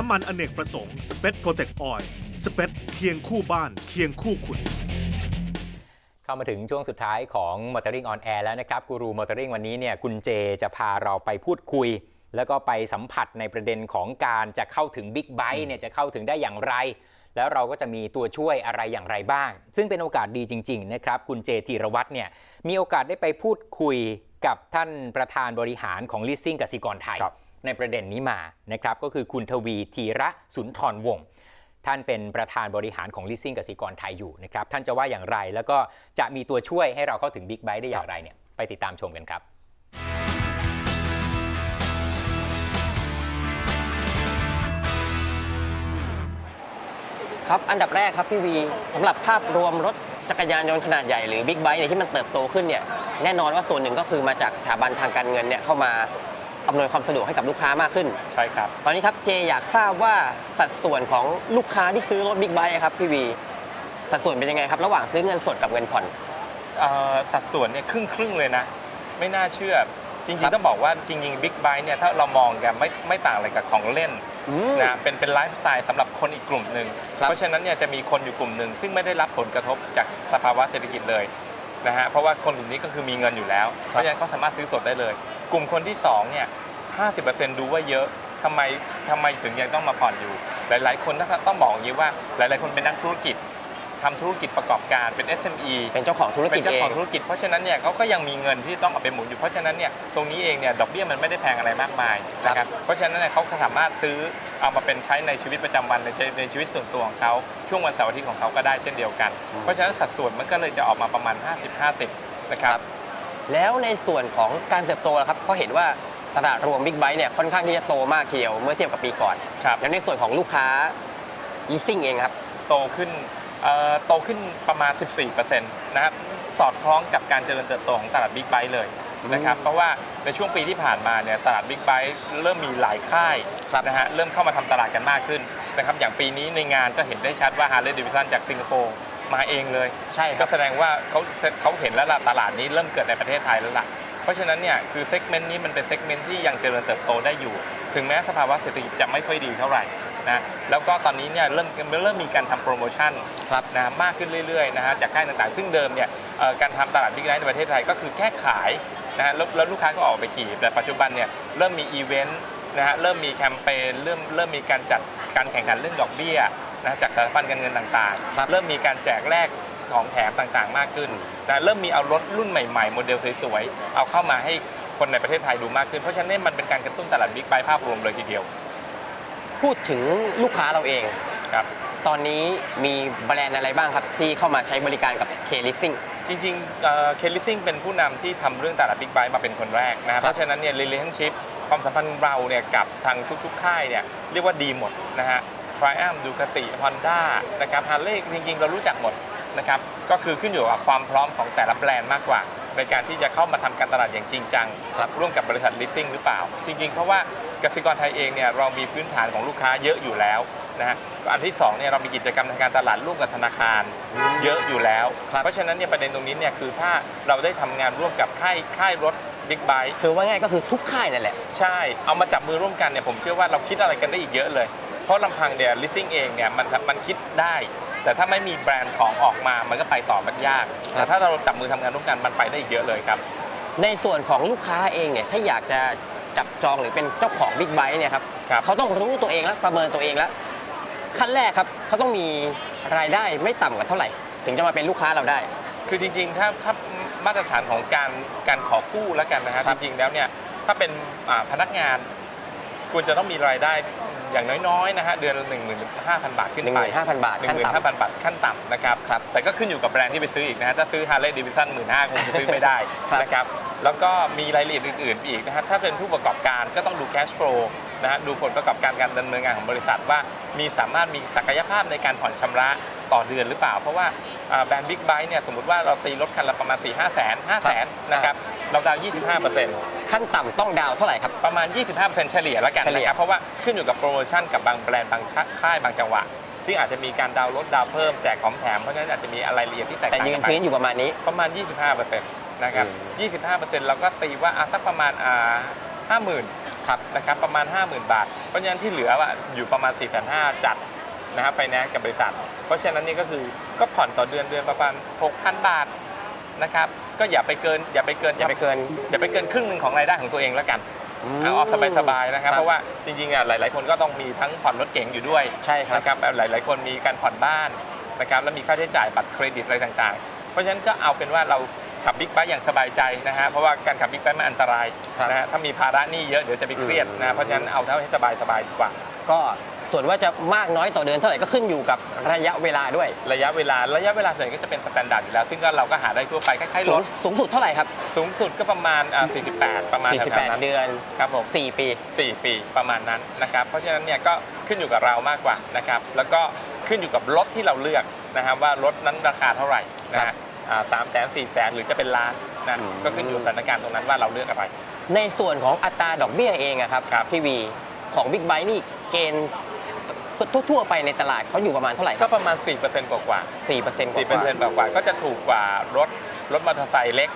น้ำมันอเนกประสงค์สเปซโปรเทคออยล์สเปซเคียงคู่บ้านเคียงคู่คุณ เข้ามาถึงช่วงสุดท้ายของ Motoring on Air แล้วนะครับกูรู Motoring วันนี้เนี่ยคุณเจจะพาเราไปพูดคุย แล้วก็ไปสัมผัสในประเด็นของการจะเข้าถึง Big b i t e เนี่ยจะเข้าถึงได้อย่างไร แล้วเราก็จะมีตัวช่วยอะไรอย่างไรบ้าง ซึ่งเป็นโอกาสดีจริง ๆ นะครับ คุณเจธีรวัตรเนี่ยมีโอกาสได้ไปพูดคุยกับท่านประธานบริหารของ Leasing กสิกรไทยครับ ในประเด็นนี้มานะครับก็คือคุณทวีธีระสุนทรวงศ์ท่านเป็นประธานบริหารของ Leasing กสิกรไทยอยู่นะครับท่านจะว่าอย่างไรแล้วก็จะมีตัวช่วยให้เราเข้าถึง Big b i t e ได้อย่างไรเนี่ยไปติดตามชมกันครับ ครับ อันดับแรกครับพี่วีสำหรับภาพรวมรถจักรยานยนต์ขนาดใหญ่หรือบิ๊กไบค์เนี่ยที่มันเติบโตขึ้นเนี่ยแน่นอนว่าส่วนหนึ่งก็คือมาจากสถาบันทางการเงินเนี่ยเข้ามา อำนวยความสะดวกให้กับลูกค้ามากขึ้น ใช่ครับ ตอนนี้ครับเจอยากทราบว่าสัดส่วนของลูกค้าที่ซื้อรถบิ๊กไบค์ครับพี่วีสัดส่วนเป็นยังไงครับ ระหว่างซื้อเงินสดกับเงินผ่อน เอ่อสัดส่วนเนี่ยครึ่งครึ่งๆเลยนะ ไม่น่าเชื่อ จคริรังบ ๆ ต้องบอกว่าจริงๆบิ๊กไบค์เนี่ยถ้าเรามองกันไม่ไม่ต่างอะไรกับของเล่นอืม นะเป็นเป็นไลฟ์สไตล์สำหรับคนอีกกลุ่มหนึ่ง ครับ เพราะฉะนั้นเนี่ยจะมีคนอยู่กลุ่มหนึ่ง ซึ่งไม่ได้รับผลกระทบจากสภาวะเศรษฐกิจเลยนะฮะเพราะว่าคนกลุ่มนี้ก็คือมีเงินอยู่แล้ว เพราะฉะนั้นเขาสามารถซื้อสดได้เลย กลุ่มคนที่สองเนี่ย50%ดูว่าเยอะทำไมทำไมถึงยังต้องมาผ่อนอยู่ หลาย ๆ คนถ้าต้องบอกอย่างนี้ว่าหลาย ๆ คนเป็นนักธุรกิจทำธุรกิจประกอบการเป็น SME เป็นเจ้าของธุรเป็กิจนเจ้าเอของงธุรกิจเพราะฉะนั้นเนี่ยเขาก็ยังมีเงินที่ต้องเอาไปหมุนอยู่เพราะฉะนั้นเนี่ยตรงนี้เองเนี่ยดอกเบี้ยมันไม่ได้แพงอะไรมากมายครับนะครับเพราะฉะนั้นเนี่ยเขาสามารถซื้อเอามาเป็นใช้ในชีวิตประจำวันในในในชีวิตส่วนตัวของเขาช่วงวันเสาร์อาทิตย์ของเขาก็ได้เช่นเดียวกัน เพราะฉะนั้นสัดส่วนมันก็เลยจะออกมาประมาณ 50-50นะครับ แล้วในส่วนของการเติบโตล่ะครับเพราะเห็นว่าตลาดรวมบิ๊กไบค์เนี่ยค่อนข้างที่จะโตมากทีเดียวเมื่อเทียบกับปีก่อน ครับ แล้วในส่วนของลูกค้า leasing เองครับ โตขึ้นเอ่อโตขึ้นประมาณ 14%นะครับ สอดคล้องกับการเจริญเติบโตของตลาดบิ๊กไบค์เลยนะครับ เพราะว่าในช่วงปีที่ผ่านมาเนี่ยตลาดบิ๊กไบค์เริ่มมีหลายค่ายครับ นะฮะ เริ่มเข้ามาทำตลาดกันมากขึ้นนะครับ อย่างปีนี้ในงานก็เห็นได้ชัดว่า Harley Davidson จากสิงคโปร์ มาเองเลย ใช่คก็รับแสดงว่าเขาเขาเห็นแล้วล่ะตลาดนี้เริ่มเกิดในประเทศไทยแล้วล่ะ เพราะฉะนั้นเนี่ยคือเซกเมนต์นี้มันเป็นเซกเมนต์ที่ยังเจริญเติบโตได้อยู่ ถึงแม้สภาวะเศรษฐกิจจะไม่ค่อยดีเท่าไหร่นะแล้วก็ตอนนี้เนี่ยเริ่มเริ่มมีการทำโปรโมชั่น ครับ นะมากขึ้นเรื่อยๆนะฮะจากค่ายต่างๆ ซึ่งเดิมเนี่ยเอ่อการทำตลาดบิ๊กไ t ในประเทศไทยก็คือแค่ขายนะฮะแล้วแล้วลูกค้าก็ออกไปขี่แต่ปัจจุบันเนี่ยเริ่มมีอีเวนต์นะฮะเริ่มมีแคมเปญเริ่มเริ่มมีการจัดการแข่งขันเรื่องดอกเบี้ย นะจากสถาบันการเงินต่างครับๆ เริ่มมีการแจกแลกของแถมต่างๆ มากขึ้นนะเริ่มมีเอารถรุ่นใหม่ๆ โมเดลสวยๆ เอาเข้ามาให้คนในประเทศไทยดูมากขึ้น เพราะฉะนั้นมันเป็นการกระตุ้นตลาดบิ๊กไบค์ภาพรวมเลยทีเดียวพูดถึงลูกค้าเราเอง ครับ ตอนนี้มีแบรนด์อะไรบ้างครับ ที่เข้ามาใช้บริการกับ K Leasing จริงๆเคลิซิ่งเป็นผู้นำที่ทำเรื่องตลาดบิ๊กไบค์มาเป็นคนแรกนะครับเพราะฉะนั้นเนี่ย relationship ความสัมพันธ์เราเนี่ยกับทางทุกๆ ค่ายเนี่ยเรียกว่าดีหมดนะฮะ Triumph Ducati Honda นะครับ Harley จริงๆ เรารู้จักหมดนะครับ ก็คือขึ้นอยู่กับความพร้อมของแต่ละแบรนด์มากกว่า ในการที่จะเข้ามาทำการตลาดอย่างจริงจังครับร่วมกับบริษัท leasing หรือเปล่า จริง ๆ เพราะว่ากสิกรไทยเองเนี่ยเรามีพื้นฐานของลูกค้าเยอะอยู่แล้วนะฮะอันที่สองเนี่ยเรามีกิจกรรมทางการตลาดร่วมกับธนาคารเยอะอยู่แล้วครับเพราะฉะนั้นเนี่ยประเด็นตรงนี้เนี่ยคือถ้าเราได้ทำงานร่วมกับค่ายค่ายรถบิ๊กไบค์คือว่าง่ายก็คือทุกค่ายนั่นแหละ ใช่ เอามาจับมือร่วมกันเนี่ยผมเชื่อว่าเราคิดอะไรกันได้อีกเยอะเลย เพราะลำพังเดีย leasing เองเนี่ยมันมันคิดได้ แต่ถ้าไม่มีแบรนด์ของออกมามันก็ไปต่อมันยากครับแต่ถ้าเราจับมือทำงานร่วมกันมันไปได้อีกเยอะเลยครับ ในส่วนของลูกค้าเองเนี่ยถ้าอยากจะจับจองหรือเป็นเจ้าของบิ๊กไบค์เนี่ยครับครับเขาต้องรู้ตัวเองแล้วประเมินตัวเองแล้ว ขั้นแรกครับเขาต้องมีรายได้ไม่ต่ำกว่าเท่าไหร่ ถึงจะมาเป็นลูกค้าเราได้ คือจริง ๆ ถ้าถ้ามาตรฐานของการการขอกู้แล้วกันนะครับครัจบริงๆแล้วเนี่ยถ้าเป็นอ่าพนักงานควรจะต้องมีรายได้ อย่างน้อยๆนะฮะเดือนละหนึ่งหมื่นห้าพันบาทขึ้นหนึ่งไปหมื่นห้าพันบาทหนึ่ขั้งนหมื่นห้าต่ำพันบาทขั้นต่ำนะครับครับแต่ก็ขึ้นอยู่กับแบรนด์ที่ไปซื้ออีกนะฮะถ้าซื้อ Harley Davidson หมื่นห้าคงจะซื้อไม่ได้ครับนะครับแล้วก็มีรายละเอียดอื่นๆอีกนะฮะถ้าเป็นผู้ประกอบการก็ต้องดู cash flow นะฮะดูผลประกอบการการดำเนินงานของบริษัทว่ามีสามารถมีศักยภาพในการผ่อนชำระ ต่อเดือนหรือเปล่า เพราะว่าอ่าแบรนด์บิ๊กไบค์เนี่ยสมมติว่าเราตีรถคันละประมาณ 4 5แสน5แสนนะครับเราดาวน์25%ขั้นต่ำต้องดาวน์เท่าไหร่ครับ ประมาณ 25%เฉลี่ยแล้วกันเฉลี่นะยครับเพราะว่าขึ้นอยู่กับโปรโมชั่นกับบางแบรนด์บางชะค่ายบางจังหวะที่อาจจะมีการดาวน์ลดดาวน์เพิ่มแจกของแถมเพราะฉะนั้นอาจจะมีอะไรละเอียดที่แตกแต่ต่างยืกันนไปพื้นอยู่ประมาณนี้ประมาณ 25%นะครับอื25%เราก็ตีว่าอะสักประมาณอ่า50,000ครับนะครับประมาณ 50,000 บาท เพราะฉะนั้นที่เหลืออะอยู่ประมาณ 4 5 0 0 0จัด นะครับไฟแนนซ์กับบริษัท เพราะฉะนั้นนี่ก็คือก็ผ่อนต่อเดือนเดือนประมาณ6,000 บาทนะครับ ก็อย่าไปเกินอย่าไปเกินอย่าไปเกินอย่าไปเกินครึ่งหนึ่งของรายได้ของตัวเองแล้วกันมเอาสบายๆนะครับครับ เพราะว่าจริงๆอะหลาย ๆ คนก็ต้องมีทั้งผ่อนรถเก๋งอยู่ด้วยใช่ครับนะครับหลาย ๆ คนมีการผ่อนบ้านนะครับแล้วมีค่าใช้จ่ายบัตรเครดิตอะไรต่างๆ เพราะฉะนั้นก็เอาเป็นว่าเราขับบิ๊กไบค์อย่างสบายใจนะฮะเพราะว่าการขับบิ๊กไบค์มันอันตรายครับนะฮะถ้ามีภาระหนี้เยอะเดี๋ยวจะไปเครียดอืมนะเพราะฉะนั้นเอาเท่าให้สบายๆดีกว่า ก็ ส่วนว่าจะมากน้อยต่อเดือนเท่าไหร่ก็ขึ้นอยู่กับระยะเวลาด้วยระยะเวลาระยะเวลาส่วนใหญ่ก็จะเป็นสแตนดาร์ดอยู่แล้ว ซึ่งก็เราก็หาได้ทั่วไปคล้ายๆสูรงถสูงสุดเท่าไหร่ครับ สูงสุดก็ประมาณอ่า48 ประมาณแถวๆนั้น48 เดือน ครับผม 4 ปี 4 ปีประมาณนั้นนะครับ เพราะฉะนั้นเนี่ยก็ขึ้นอยู่กับเรามากกว่านะครับ แล้วก็ขึ้นอยู่กับรถที่เราเลือกนะครับว่ารถนั้นราคาเท่าไหร่นะฮะสามแสนสี่แสนหรือจะเป็นล้านนะอืม ก็ขึ้นอยู่สถานการณ์ตรงนั้นว่าเราเลือกอะไร ในส่วนของอัตราดอกเบี้ยเองอะครับครับ พี่วีของบิ๊กไบ e นี่เกณฑ์ ทั่วๆไปในตลาดเขาอยู่ประมาณเท่าไหร่คก็รับประมาณ 4%กว่ากว่า4%กว่า4%กว่ากว่าก็จะถูกกว่ารถรถมอเตอร์ไซค์เล็ก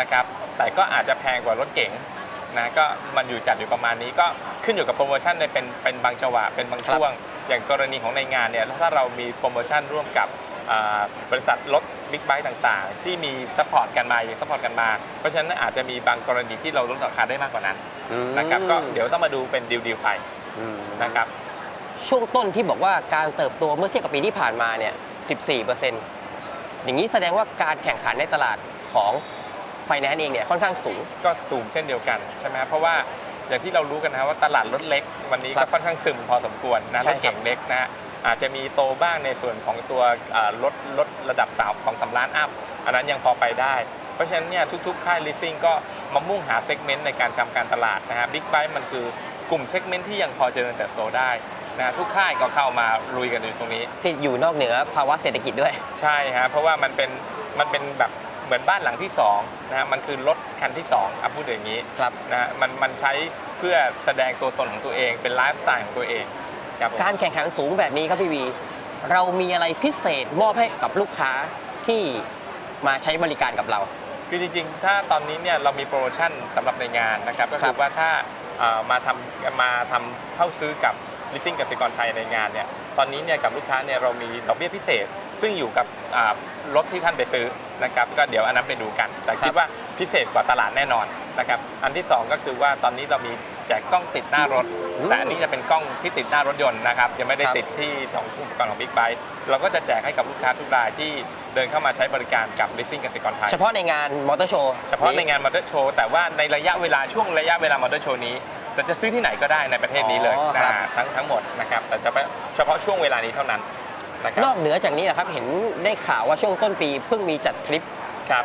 นะครับแต่ก็อาจจะแพงกว่ารถเก๋งนะก็มันอยู่จัดอยู่ประมาณนี้ก็ขึ้นอยู่กับโปรโมชั่นในเป็นเป็นบางจังหวะเป็นบางช่วง อย่างกรณีของในงานเนี่ยถ้าเรามีโปรโมชั่นร่วมกับอ่าบริษัทรถบิ๊กไบค์ต่างๆ ที่มีซัพพอร์ตกันมาอย่างซัพพอร์ตกันมา เพราะฉะนั้นอาจจะมีบางกรณีที่เราลดราคาได้มากกว่านั้นอืมนะครับก็เดี๋ยวต้องมาดูเป็นดีลดีลไป อืม นะครับ ช่วงต้นที่บอกว่าการเติบโตเมื่อเทียบกับปีที่ผ่านมาเนี่ย 14%อย่างนี้แสดงว่าการแข่งขันในตลาดของไฟแนนซ์เองเนี่ยค่อนข้างสูง ก็สูงเช่นเดียวกันใช่ไหมเพราะว่าอย่างที่เรารู้กันนะว่าตลาดรถเล็ก วันนี้ครัก็บค่อนข้างซึมพอสมควรนะใช่รถเก่งเล็กนะฮะอาจจะมีโตบ้างในส่วนของตัวอ่ารถรถระดับสาวสองสามล้านอัพอันนั้นยังพอไปได้ เพราะฉะนั้นเนี่ยทุกๆ ค่าย leasing ก็มามุ่งหาเซกเมนต์ในการทำการตลาดนะฮะบิ๊กไบค์มันคือกลุ่มเซกเมนต์ที่ยังพอเจริญเติบโตได้ นะฮะทุกค่ายก็เข้ามาลุยกันอยู่ตรงนี้ ที่อยู่นอกเหนือภาวะเศรษฐกิจด้วย ใช่ฮะเพราะว่ามันเป็นมันเป็นแบบเหมือนบ้านหลังที่2นะฮะมันคือรถคันที่2อะพูดอย่างนี้ครับ นะฮะมันมันใช้เพื่อแสดงตัวตนของตัวเองเป็นไลฟ์สไตล์ของตัวเองครับผม การแข่งขันสูงแบบนี้ครับพี่วี เรามีอะไรพิเศษมอบให้กับลูกค้าที่มาใช้บริการกับเรา คือจริงๆ ถ้าตอนนี้เนี่ยเรามีโปรโมชั่นสำหรับในงานนะครับ ก็ครัคืบอว่าถ้าเอ่อมาทำมาทำเข้าซื้อกับ leasing กสิกรไทยในงานเนี่ยตอนนี้เนี่ยกับลูกค้าเนี่ยเรามีดอกเบี้ยพิเศษ ซึ่งอยู่กับอ่ารถที่ท่านไปซื้อนะครับก็เดี๋ยวอันนั้นไปดูกัน แต่คิดว่าพิเศษกว่าตลาดแน่นอนนะครับอันที่สองก็คือว่าตอนนี้เรามีแจกกล้องติดหน้ารถอืมแต่อันนี้จะเป็นกล้องที่ติดหน้ารถยนต์นะครับยังไม่ได้ครับติดที่ของอุปกรณ์ของบิ๊กไบค์เราก็จะแจกให้กับลูกค้าทุกรายที่เดินเข้ามาใช้บริการกับ leasing กสิกรไทย เฉพาะในงานมอเตอร์โชว์ เฉพาะในงานมอเตอร์โชว์แต่ว่าในระยะเวลาช่วงระยะเวลามอเตอร์โชว์นี้ แต่จะซื้อที่ไหนก็ได้ในประเทศนี้เลยอ๋อนะครับทั้งทั้งหมดนะครับแต่จะเป็นเฉพาะช่วงเวลานี้เท่านั้นนะครันอกเหนือจากนี้นะครับเห็นได้ข่าวว่าช่วงต้นปีเพิ่งมีจัดทริปครับ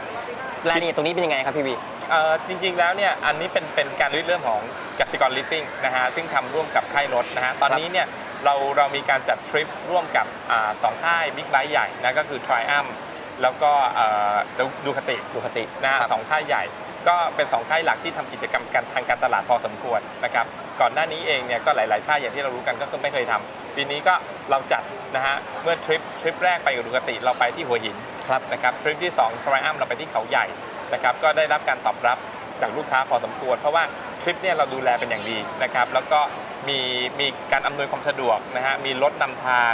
รายละเอียดตรงนี้เป็นยังไงครับพี่วี เอ่อจริงๆแล้วเนี่ยอันนี้เป็นเป็นการริเริ่มของกสิกร leasing นะฮะซึ่งทำร่วมกับค่ายรถนะฮะตอนนี้เนี่ยเราเรามีการจัดทริปร่วมกับอ่าสองค่ายบิ๊กไบค์ใหญ่นะก็คือ Triumph แล้วก็ดูคติ ดูคตินะฮะครับ สองค่ายใหญ่ ก็เป็นสองค่ายหลักที่ทำกิจกรรมกันทางการตลาดพอสมควรนะครับก่อนหน้านี้เองเนี่ยก็หลาย ๆ ค่ายอย่างที่เรารู้กันก็คือไม่เคยทำปีนี้ก็เราจัดนะฮะเมื่อทริปทริปแรกไปกับดูกติเราไปที่หัวหินครับนะครับทริปที่2 t r i u m เราไปที่เขาใหญ่นะครับก็ได้รับการตอบรับจากลูกค้าพอสมควร เพราะว่าทริปเนี่ยเราดูแลเป็นอย่างดีนะครับแล้วก็มีมีการอำนวยความสะดวกนะฮะมีรถนำทาง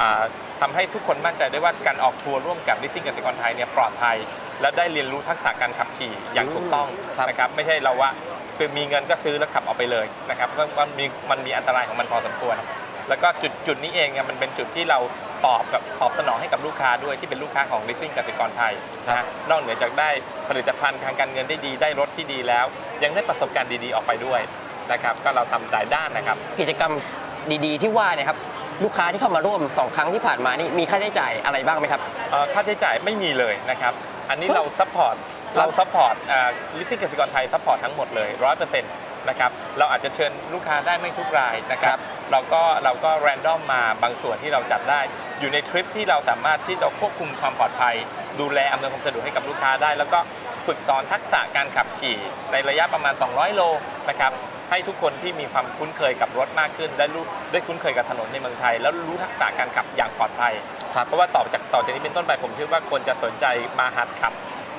อ่าทำให้ทุกคนมั่นใจได้ว่าการออกทัวร์ร่วมกับดิซิ่งกสิกรไทยเนี่ยปลอดภัย และได้เรียนรู้ทักษะการขับขี่อย่างถูกต้องครับนะครับไม่ใช่เราว่าซื้อมีเงินก็ซื้อแล้วขับออกไปเลยนะครับเพราะว่ามีมันมีอันตรายของมันพอสมควร แล้วก็จุดจุดนี้เองเนี่ยมันเป็นจุดที่เราตอบกับตอบสนองให้กับลูกค้าด้วยที่เป็นลูกค้าของ leasing กสิกรไทยนะฮะนอกเหนือจากได้ผลิตภัณฑ์ทางการเงินได้ดีได้รถที่ดีแล้ว ยังได้ประสบการณ์ดีๆออกไปด้วยนะครับก็เราทำหลายด้านนะครับกิจกรรมดีๆที่ว่าเนี่ยครับลูกค้าที่เข้ามาร่วม 2 ครั้งที่ผ่านมานี่มีค่าใช้จ่ายอะไรบ้างไหมครับเอ่อค่าใช้จ่ายไม่มีเลยนะครับ อันนี้เฮ้ยเราซัพพอร์ตครับเราซัพพอร์ตลิสซิ่งกสิกรไทยซัพพอร์ตทั้งหมดเลยร้อยเปอร์เซ็นต์นะครับเราอาจจะเชิญลูกค้าได้ไม่ทุกรายนะครัครับบเราก็เราก็แรนดอมมาบางส่วนที่เราจัดได้ อยู่ในทริปที่เราสามารถที่จะควบคุมความปลอดภัย ดูแลอำนวยความสะดวกให้กับลูกค้าได้ แล้วก็ฝึกสอนทักษะการขับขี่ในระยะประมาณ 200 โลนะครับ ให้ทุกคนที่มีความคุ้นเคยกับรถมากขึ้นได้รู้ได้คุ้นเคยกับถนนในเมืองไทย แล้วรู้ทักษะการขับอย่างปลอดภัยครับเพราะว่าต่อจากต่อจากนี้เป็นต้นไปผมเชื่อว่าคนจะสนใจมาหัดขับ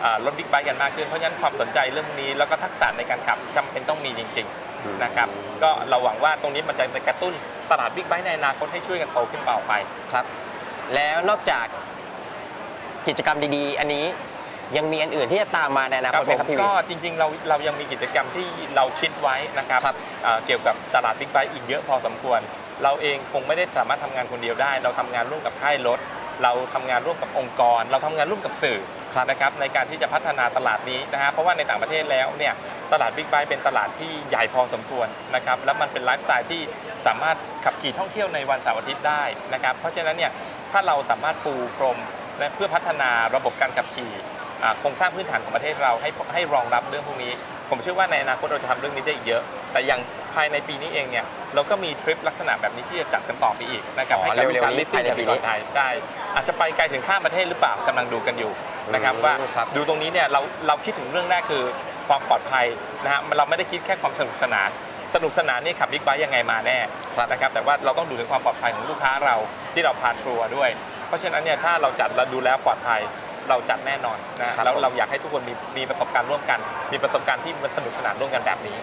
อ่ารถบิ๊กไบค์กันมากขึ้น เพราะฉะนั้นความสนใจเรื่องนี้แล้วก็ทักษะในการขับจำเป็นต้องมีจริง ๆนะครับ ก็เราหวังว่าตรงนี้มันจะกระตุ้นตลาดบิ๊กไบค์ในอนาคตให้ช่วยกันโตขึ้นต่อไปครับ แล้วนอกจากกิจกรรมดีๆ อันนี้ ยังมีอันอื่นที่จะตามมาในอนาคตไหมครับพี่วีก็จริงๆเราเรายังมีกิจกรรมที่เราคิดไว้นะครับครับเอ่อเกี่ยวกับตลาดบิ๊กไบค์อีกเยอะพอสมควร เราเองคงไม่ได้สามารถทำงานคนเดียวได้ เราทำงานร่วมกับค่ายรถ เราทำงานร่วมกับองค์กร เราทำงานร่วมกับสื่อครับนะครับในการที่จะพัฒนาตลาดนี้นะฮะเพราะว่าในต่างประเทศแล้วเนี่ยตลาดบิ๊กไบค์เป็นตลาดที่ใหญ่พอสมควรนะครับแล้วมันเป็นไลฟ์สไตล์ที่สามารถขับขี่ท่องเที่ยวในวันเสาร์อาทิตย์ได้นะครับเพราะฉะนั้นเนี่ยถ้าเราสามารถปูพรม และเพื่อพัฒนาระบบการขับขี่อ่า โครงสร้างพื้นฐานของประเทศเราให้ให้รองรับเรื่องพวกนี้ ผมเชื่อว่าในอนาคตเราจะทำเรื่องนี้ได้อีกเยอะ แต่อย่างภายในปีนี้เองเนี่ยเราก็มีทริปลักษณะแบบนี้ที่จะจัดกันต่อไปอีกนะครับอ๋อให้กับเร็วๆลูกค้านี้ลิสซิ่งภายในปีนี้ ไทยใช่อาจจะไปไกลถึงข้ามประเทศหรือเปล่ากำลังดูกันอยู่ นะครับอืมว่าครับ ดูตรงนี้เนี่ยเราเราคิดถึงเรื่องแรกคือความปลอดภัยนะฮะเราไม่ได้คิดแค่ความสนุกสนาน สนุกสนานนี่ขับบิ๊กไบค์ยังไงมาแน่ครับนะครับแต่ว่าเราต้องดูถึงความปลอดภัยของลูกค้าเราที่เราพาทัวร์ด้วย เพราะฉะนั้นเนี่ยถ้าเราจัดเราดูแลปลอดภัย เราจัดแน่นอนนะครัแล้วบผมเราอยากให้ทุกคนมีมีประสบการณ์ร่วมกัน มีประสบการณ์ที่มันสนุกสนานร่วมกันแบบนี้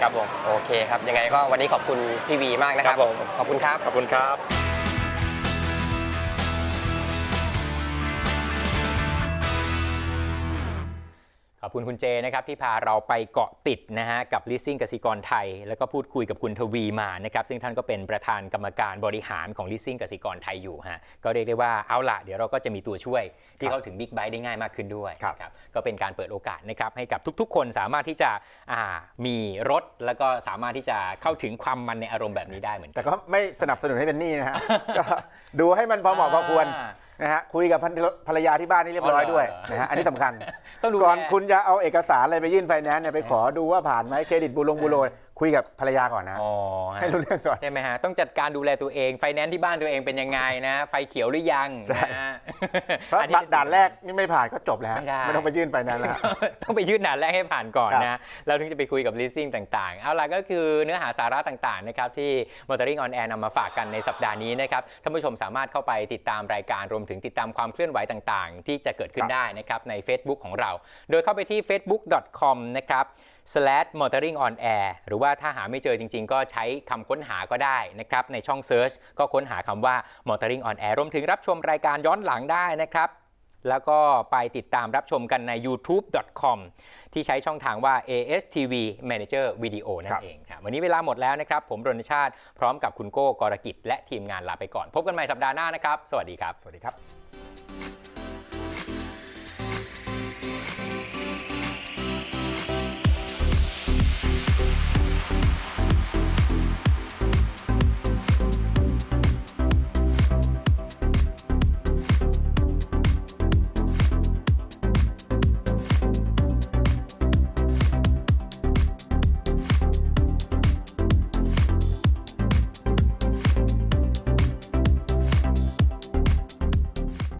ครับผมโอเคครับยังไงก็วันนี้ขอบคุณพี่วีมากนะครับครับผมขอบคุณครับขอบคุณครับ คุณคุณเจนะครับที่พาเราไปเกาะติดนะฮะกับ leasing กสิกรไทย แล้วก็พูดคุยกับคุณทวีมานะครับซึ่งท่านก็เป็นประธานกรรมการบริหารของ leasing กสิกรไทยอยู่ฮะก็เรียกได้ว่าเอาละเดี๋ยวเราก็จะมีตัวช่วย ที่เข้าถึงบิ๊กไบค์ได้ง่ายมากขึ้นด้วยครับนะก็เป็นการเปิดโอกาสนะครับให้กับทุกๆ คนสามารถที่จะอ่ามีรถ แล้วก็สามารถที่จะเข้าถึงความมันในอารมณ์แบบนี้ได้เหมือนกัแต่น ก็ไม่สนับสนุนให้เป็นหนี้นะฮะ ก็ดูให้มันพอเหมาะพอควร อ่า นะฮะคุยกับภรรยาที่บ้านนี่เรียบร้อยด้วยอ๋อเหรอนะฮะอันนี้สำคัญ ต้องดูก่อนแล คุณจะเอาเอกสารอะไรไปยื่นไฟแนนซ์เนี่ยไปขอดูว่าผ่านไหมเครดิตบูลงบูโร คุยกับภรรยาก่อนนะ อ๋อฮะให้รู้เรื่องก่อน ใช่ไหมฮะ ต้องจัดการดูแลตัวเอง ไฟแนนซ์ที่บ้านตัวเองเป็นยังไงนะ ไฟเขียวหรือยังใช่นะฮะเพราะอันนี้บัตรด่านแรกนี่ไม่ผ่านก็จบแล้ว ไม่ได้ ไม่ต้องไปยื่นไฟแนนซ์แล้ว ต้องไปยื่นด่านแรกให้ผ่านก่อนครับนะเราถึงจะไปคุยกับ leasing ต่างๆ เอาล่ะก็คือเนื้อหาสาระต่างๆนะครับที่ Motoring on Air นำมาฝากกันในสัปดาห์นี้นะครับ ท่านผู้ชมสามารถเข้าไปติดตามรายการรวมถึงติดตามความเคลื่อนไหวต่างๆ ที่จะเกิดขึ้นได้นะครับใน Facebook ของเรา โดยเข้าไปที่ facebook.com นะครับ slash motoring on air หรือว่าถ้าหาไม่เจอจริง ๆ ก็ใช้คำค้นหาก็ได้นะครับในช่อง search ก็ค้นหาคำว่า motoring on air รวมถึงรับชมรายการย้อนหลังได้นะครับแล้วก็ไปติดตามรับชมกันใน youtube.com ที่ใช้ช่องทางว่า ASTV Manager Video นั่ครันบเองครับวันนี้เวลาหมดแล้วนะครับ ผมรณชาติพร้อมกับคุณโก้กรกิจ และทีมงานลาไปก่อน พบกันใหม่สัปดาห์หน้านะครับ สวัสดีครับ สวัสดีครับ